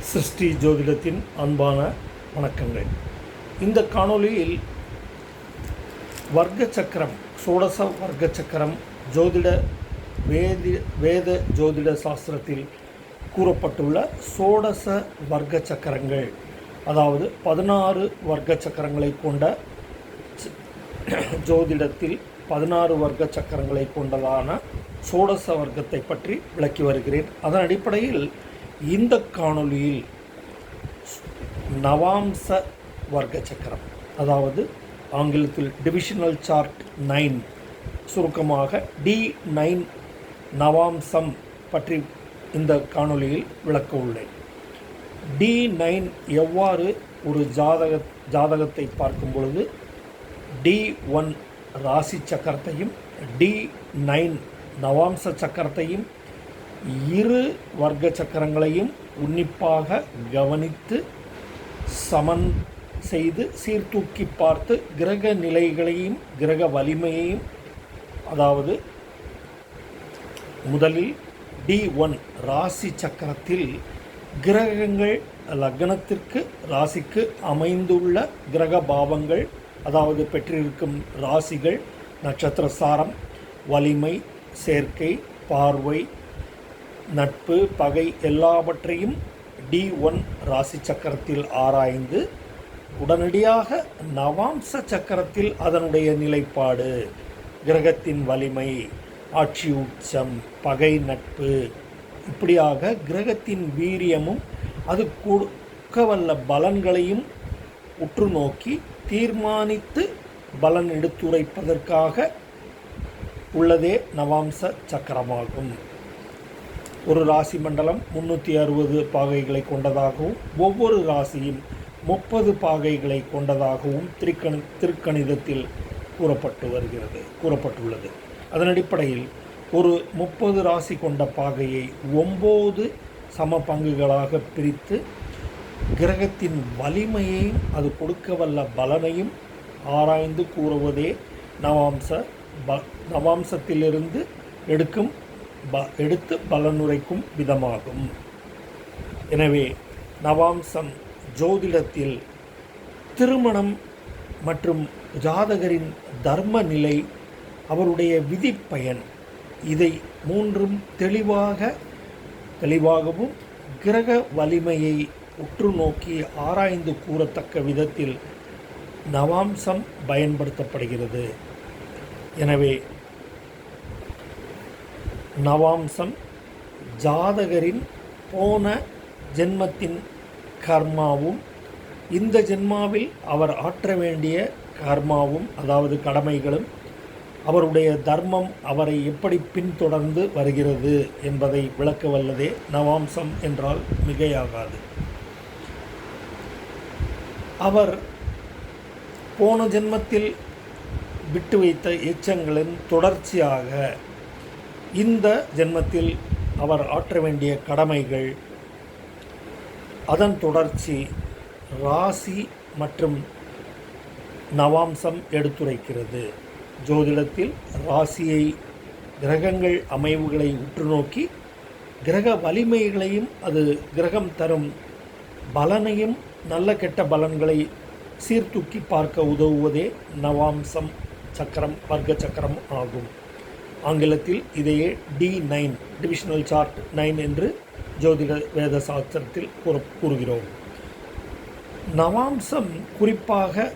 சிருஷ்டி ஜோதிடத்தின் அன்பான வணக்கங்கள். இந்த காணொளியில் வர்க்க சக்கரம் சோடச வர்க்க சக்கரம் ஜோதிட வேதி வேத ஜோதிட சாஸ்திரத்தில் கூறப்பட்டுள்ள சோடச வர்க்க சக்கரங்கள் அதாவது பதினாறு வர்க்க சக்கரங்களை கொண்ட ச- ஜோதிடத்தில் பதினாறு வர்க்க சக்கரங்களை கொண்டதான சோடச வர்க்கத்தை பற்றி விளக்கி வருகிறேன். அதன் அடிப்படையில் இந்த காணொளியில் நவாம்ச வர்க்க சக்கரம் அதாவது ஆங்கிலத்தில் டிவிஷனல் சார்ட் நைன் சுருக்கமாக டி நைன் நவாம்சம் பற்றி இந்த காணொளியில் விளக்க உள்ளேன். டி நைன் எவ்வாறு ஒரு ஜாதக ஜாதகத்தை பார்க்கும் பொழுது டி ஒன் ராசி சக்கரத்தையும் டி நைன் நவாம்ச சக்கரத்தையும் இரு வர்க்க சக்கரங்களையும் உன்னிப்பாக கவனித்து சமன் செய்து சீர்தூக்கி பார்த்து கிரக நிலைகளையும் கிரக வலிமையையும் அதாவது முதலில் டி ஒன் ராசி சக்கரத்தில் கிரகங்கள் லக்னத்திற்கு ராசிக்கு அமைந்துள்ள கிரக பாவங்கள் அதாவது பெற்றிருக்கும் ராசிகள் நட்சத்திர சாரம் வலிமை சேர்க்கை பார்வை நட்பு பகை எல்லாவற்றையும் டி ஒன் ராசி சக்கரத்தில் ஆராய்ந்து உடனடியாக நவாம்ச சக்கரத்தில் அதனுடைய நிலைப்பாடு. கிரகத்தின் வலிமை ஆட்சி உச்சம் பகை நட்பு. இப்படியாக கிரகத்தின் வீரியமும் அது கொடுக்க வல்ல பலன்களையும் உற்று நோக்கி தீர்மானித்து பலன் எடுத்துரைப்பதற்காக உள்ளதே நவாம்ச சக்கரமாகும். ஒரு ராசி மண்டலம் முன்னூற்றி அறுபது பாகைகளை கொண்டதாகவும் ஒவ்வொரு ராசியும் முப்பது பாகைகளை கொண்டதாகவும் திருக்கணி திருக்கணிதத்தில் கூறப்பட்டு வருகிறது கூறப்பட்டுள்ளது. அதன் அடிப்படையில் ஒரு முப்பது ராசி கொண்ட பாகையை ஒம்பது சம பங்குகளாக பிரித்து கிரகத்தின் வலிமையையும் அது கொடுக்க வல்ல பலனையும் ஆராய்ந்து கூறுவதே நவாம்ச ப நவாம்சத்திலிருந்து எடுக்கும் ப எடுத்து பலனுரைக்கும் விதமாகும். எனவே நவாம்சம் ஜோதிடத்தில் திருமணம் மற்றும் ஜாதகரின் தர்ம நிலை அவருடைய விதிப்பயன் இதை மூன்றும் தெளிவாக தெளிவாகவும் கிரக வலிமையை உற்று நோக்கி ஆராய்ந்து கூறத்தக்க விதத்தில் நவாம்சம் பயன்படுத்தப்படுகிறது. எனவே நவாம்சம். ஜாதகரின் போன ஜென்மத்தின் கர்மாவும் இந்த ஜென்மாவில் அவர் ஆற்ற வேண்டிய கர்மாவும் அதாவது கடமைகளும் அவருடைய தர்மம் அவரை எப்படி பின்தொடர்ந்து வருகிறது என்பதை விளக்க வல்லதே நவாம்சம் என்றால் மிகையாகாது. அவர் போன ஜென்மத்தில் விட்டு வைத்த எச்சங்களின் தொடர்ச்சியாக இந்த ஜென்மத்தில் அவர் ஆற்ற வேண்டிய கடமைகள் அதன் தொடர்ச்சி ராசி மற்றும் நவாம்சம் எடுத்துரைக்கிறது. ஜோதிடத்தில் ராசியை கிரகங்கள் அமைவுகளை உற்று நோக்கி கிரக வலிமைகளையும் அது கிரகம் தரும் பலனையும் நல்ல கெட்ட பலன்களை சீர்தூக்கி பார்க்க உதவுவதே நவாம்சம் சக்கரம் வர்க்க சக்கரம் ஆகும். ஆங்கிலத்தில் இதையே D nine divisional chart nine என்று ஜோதிட வேத சாஸ்திரத்தில் கூற கூறுகிறோம். நவாம்சம் குறிப்பாக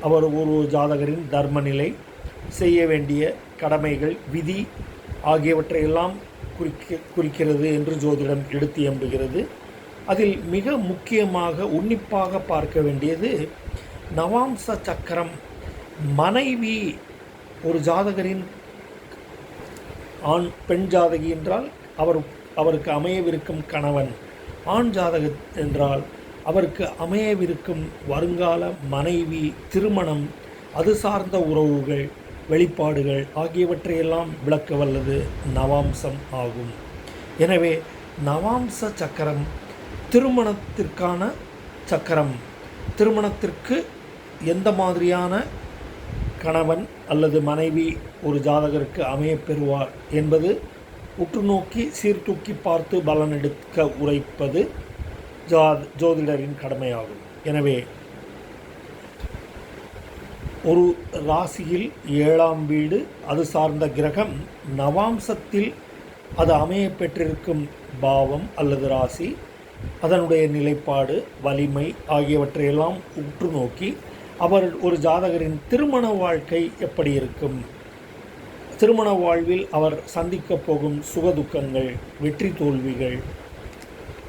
அவர் ஒரு ஜாதகரின் தர்மநிலை செய்ய வேண்டிய கடமைகள் விதி ஆகியவற்றையெல்லாம் குறிக்க குறிக்கிறது என்று ஜோதிடம் எடுத்து எம்புகிறது. அதில் மிக முக்கியமாக உன்னிப்பாக பார்க்க வேண்டியது நவாம்ச சக்கரம். மனைவி ஒரு ஜாதகரின் ஆண் பெண் ஜாதகி என்றால் அவர் அவருக்கு அமையவிருக்கும் கணவன். ஆண் ஜாதக என்றால் அவருக்கு அமையவிருக்கும் வருங்கால மனைவி திருமணம் அது சார்ந்த உறவுகள் வெளிப்பாடுகள் ஆகியவற்றையெல்லாம் விளக்க வல்லது நவாம்சம் ஆகும். எனவே நவாம்ச சக்கரம் திருமணத்திற்கான சக்கரம். திருமணத்திற்கு எந்த மாதிரியான கணவன் அல்லது மனைவி ஒரு ஜாதகருக்கு அமையப்பெறுவார் என்பது உற்றுநோக்கி சீர்தூக்கி பார்த்து பலன் எடுக்க உரைப்பது ஜா ஜோதிடரின் கடமையாகும். எனவே ஒரு ராசியில் ஏழாம் வீடு அது சார்ந்த கிரகம் நவாம்சத்தில் அது அமைய பெற்றிருக்கும் பாவம் அல்லது ராசி அதனுடைய நிலைப்பாடு வலிமை ஆகியவற்றையெல்லாம் உற்று நோக்கி அவர் ஒரு ஜாதகரின் திருமண வாழ்க்கை எப்படி இருக்கும்? திருமண வாழ்வில் அவர் சந்திக்கப் போகும் சுகதுக்கங்கள் வெற்றி தோல்விகள்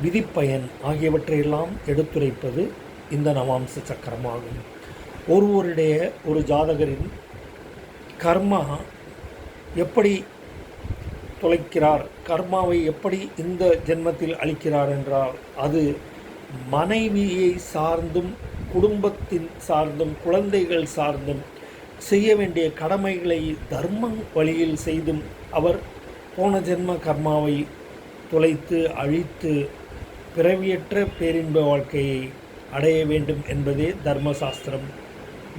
விதிப்பயன் ஆகியவற்றையெல்லாம் எடுத்துரைப்பது இந்த நவாம்ச சக்கரமாகும். ஒருவருடைய ஒரு ஜாதகரின் கர்மா எப்படி தொலைக்கிறார்? கர்மாவை எப்படி இந்த ஜென்மத்தில் அளிக்கிறார் என்றால் அது மனைவியை சார்ந்தும் குடும்பத்தின் சார்ந்தும் குழந்தைகள் சார்ந்தும் செய்ய வேண்டிய கடமைகளை தர்மம் வழியில் செய்தும் அவர் போன ஜென்ம கர்மாவை தொலைத்து அழித்து பிறவியற்ற பேரின்ப வாழ்க்கையை அடைய வேண்டும் என்பதே தர்மசாஸ்திரம்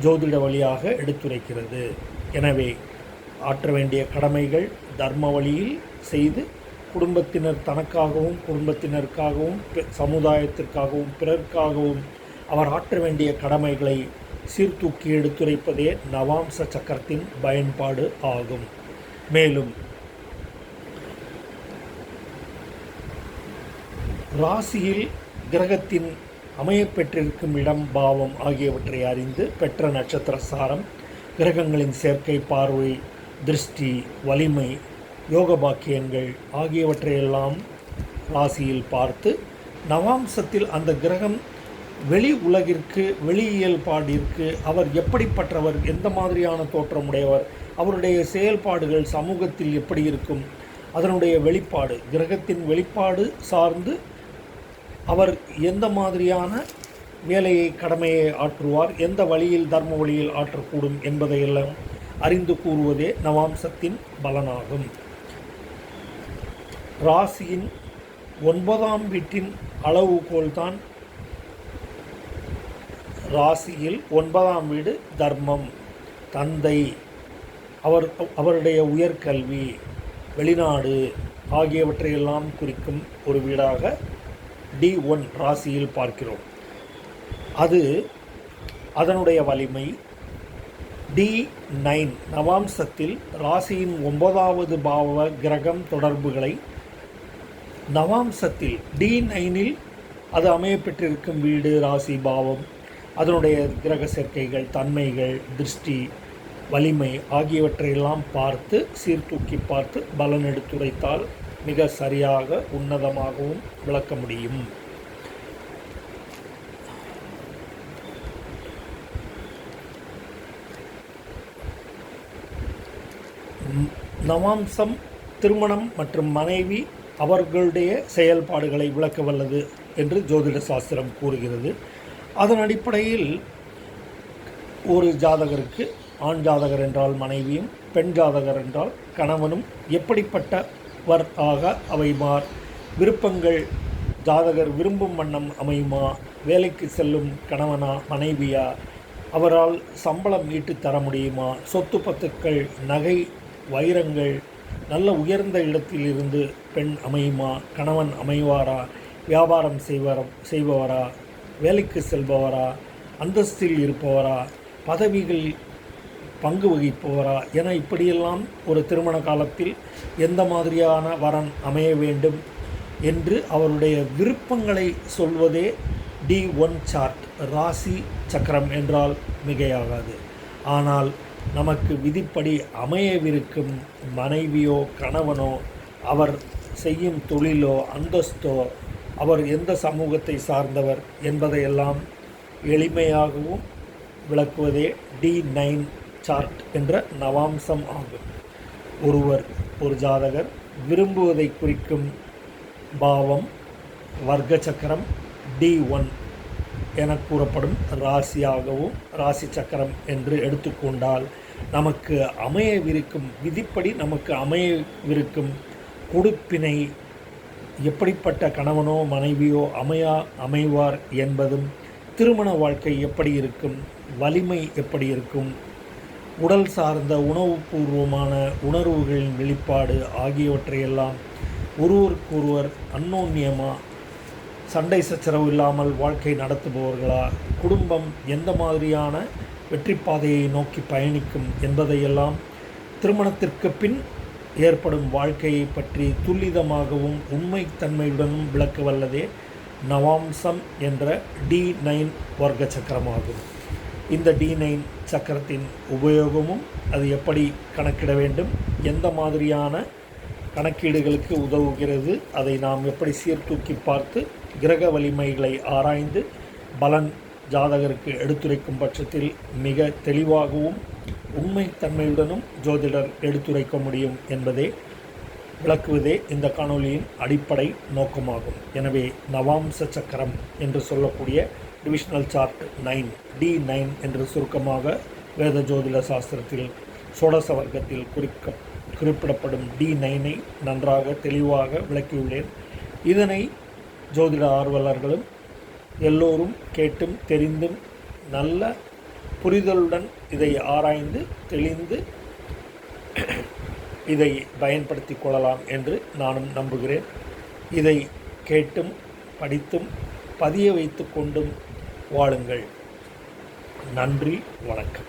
ஜோதிட வழியாக எடுத்துரைக்கிறது. எனவே ஆற்ற வேண்டிய கடமைகள் தர்ம வழியில் செய்து குடும்பத்தினர் தனக்காகவும் குடும்பத்தினருக்காகவும் சமுதாயத்திற்காகவும் பிறர்க்காகவும் அவர் ஆற்ற வேண்டிய கடமைகளை சீர்தூக்கி எடுத்துரைப்பதே நவாம்ச சக்கரத்தின் பயன்பாடு ஆகும். மேலும் ராசியில் கிரகத்தின் அமையப்பெற்றிருக்கும் இடம் பாவம் ஆகியவற்றை அறிந்து பெற்ற நட்சத்திர சாரம் கிரகங்களின் சேர்க்கை பார்வை திருஷ்டி வலிமை யோக பாக்கியங்கள் ஆகியவற்றையெல்லாம் ராசியில் பார்த்து நவாம்சத்தில் அந்த கிரகம் வெளி உலகிற்கு வெளியியல்பாடிற்கு அவர் எப்படிப்பட்டவர் எந்த மாதிரியான தோற்றமுடையவர் அவருடைய செயல்பாடுகள் சமூகத்தில் எப்படி இருக்கும் அதனுடைய வெளிப்பாடு கிரகத்தின் வெளிப்பாடு சார்ந்து அவர் எந்த மாதிரியான வேலையை கடமையை ஆற்றுவார் எந்த வழியில் தர்ம வழியில் ஆற்றக்கூடும் என்பதையெல்லாம் அறிந்து கூறுவதே நவாம்சத்தின் பலனாகும். ராசியின் ஒன்பதாம் வீட்டின் அளவுகோல்தான் ராசியில் ஒன்பதாம் வீடு தர்மம். தந்தை அவர் அவருடைய உயர்கல்வி வெளிநாடு ஆகியவற்றையெல்லாம் குறிக்கும் ஒரு வீடாக டி ஒன் ராசியில் பார்க்கிறோம். அது அதனுடைய வலிமை டி நைன். நவாம்சத்தில் ராசியின் ஒன்பதாவது பாவ கிரகம் தொடர்புகளை நவாம்சத்தில் டி நைனில் அது அமையப்பெற்றிருக்கும் வீடு ராசி பாவம். அதனுடைய கிரக சேர்க்கைகள் தன்மைகள் திருஷ்டி வலிமை ஆகியவற்றையெல்லாம் பார்த்து சீர்தூக்கி பார்த்து பலன் எடுத்துரைத்தால் மிக சரியாக உன்னதமாகவும் விளக்க முடியும். நவாம்சம் திருமணம் மற்றும் மனைவி அவர்களுடைய செயல்பாடுகளை விளக்க வல்லது என்று ஜோதிட சாஸ்திரம் கூறுகிறது. அதன் அடிப்படையில் ஒரு ஜாதகருக்கு ஆண் ஜாதகர் என்றால் மனைவியும் பெண் ஜாதகர் என்றால் கணவனும் எப்படிப்பட்டவர் ஆக அமைமார் விருப்பங்கள் ஜாதகர் விரும்பும் வண்ணம் அமையுமா? வேலைக்கு செல்லும் கணவனா மனைவியா? அவரால் சம்பளம் ஈட்டு தர முடியுமா? சொத்து பத்துக்கள் நகை வைரங்கள் நல்ல உயர்ந்த இடத்தில் இருந்து பெண் அமையுமா? கணவன் அமைவாரா? வியாபாரம் செய்வார செய்பவரா? வேலைக்கு செல்பவரா அந்தஸ்தில் இருப்பவரா பதவிகள் பங்கு வகிப்பவரா என இப்படியெல்லாம் ஒரு திருமண காலத்தில் எந்த மாதிரியான வரன் அமைய வேண்டும் என்று அவருடைய விருப்பங்களை சொல்வதே டி ஒன் சார்ட் ராசி சக்கரம் என்றால் மிகையாகாது. ஆனால் நமக்கு விதிப்படி அமையவிருக்கும் மனைவியோ கணவனோ அவர் செய்யும் தொழிலோ அந்தஸ்தோ அவர் எந்த சமூகத்தை சார்ந்தவர் என்பதையெல்லாம் எளிமையாகவும் விளக்குவதே டி நைன் சார்ட் என்ற நவாம்சம் ஆகும். ஒருவர் ஒரு ஜாதகர் விரும்புவதை குறிக்கும் பாவம் வர்க்க சக்கரம் டி ஒன் என கூறப்படும் ராசியாகவும் ராசி சக்கரம் என்று எடுத்துக்கொண்டால் நமக்கு அமையவிருக்கும் விதிப்படி நமக்கு அமையவிருக்கும் கொடுப்பினை எப்படிப்பட்ட கணவனோ மனைவியோ அமையா அமைவார் என்பதும் திருமண வாழ்க்கை எப்படி இருக்கும் வலிமை எப்படி இருக்கும் உடல் சார்ந்த உணவுபூர்வமான உணர்வுகளின் வெளிப்பாடு ஆகியவற்றையெல்லாம் ஒருவருக்கொருவர் அந்யோன்யமாக சண்டை சச்சரவு இல்லாமல் வாழ்க்கை நடத்துபவர்களா குடும்பம் எந்த மாதிரியான வெற்றி பாதையை நோக்கி பயணிக்கும் என்பதையெல்லாம் திருமணத்திற்கு பின் ஏற்படும் வாழ்க்கையை பற்றி துல்லிதமாகவும் உண்மைத்தன்மையுடனும் விளக்க வல்லதே நவாம்சம் என்ற டி நைன் வர்க்க சக்கரமாகும் இந்த டி நைன் சக்கரத்தின் உபயோகமும் அது எப்படி கணக்கிட வேண்டும் எந்த மாதிரியான கணக்கீடுகளுக்கு உதவுகிறது அதை நாம் எப்படி சீர்தூக்கி பார்த்து கிரக வலிமைகளை ஆராய்ந்து பலன் ஜாதகருக்கு எடுத்துரைக்கும் பட்சத்தில் மிக தெளிவாகவும் உண்மைத்தன்மையுடனும் ஜோதிடர் எடுத்துரைக்க முடியும் என்பதே விளக்குவதே இந்த காணொலியின் அடிப்படை நோக்கமாகும். எனவே நவாம்ச சக்கரம் என்று சொல்லக்கூடிய divisional chart nine D nine என்று சுருக்கமாக வேத ஜோதிட சாஸ்திரத்தில் சோடச வர்க்கத்தில் குறிக்க குறிப்பிடப்படும் டி நைனை நன்றாக தெளிவாக விளக்கியுள்ளேன். இதனை ஜோதிட ஆர்வலர்களும் எல்லோரும் கேட்டும் தெரிந்தும் நல்ல புரிதலுடன் இதை ஆராய்ந்து தெளிந்து இதை பயன்படுத்தி கொள்ளலாம் என்று நானும் நம்புகிறேன். இதை கேட்டும் படித்தும் பதிய வைத்து கொண்டும் வாழுங்கள். நன்றி வணக்கம்.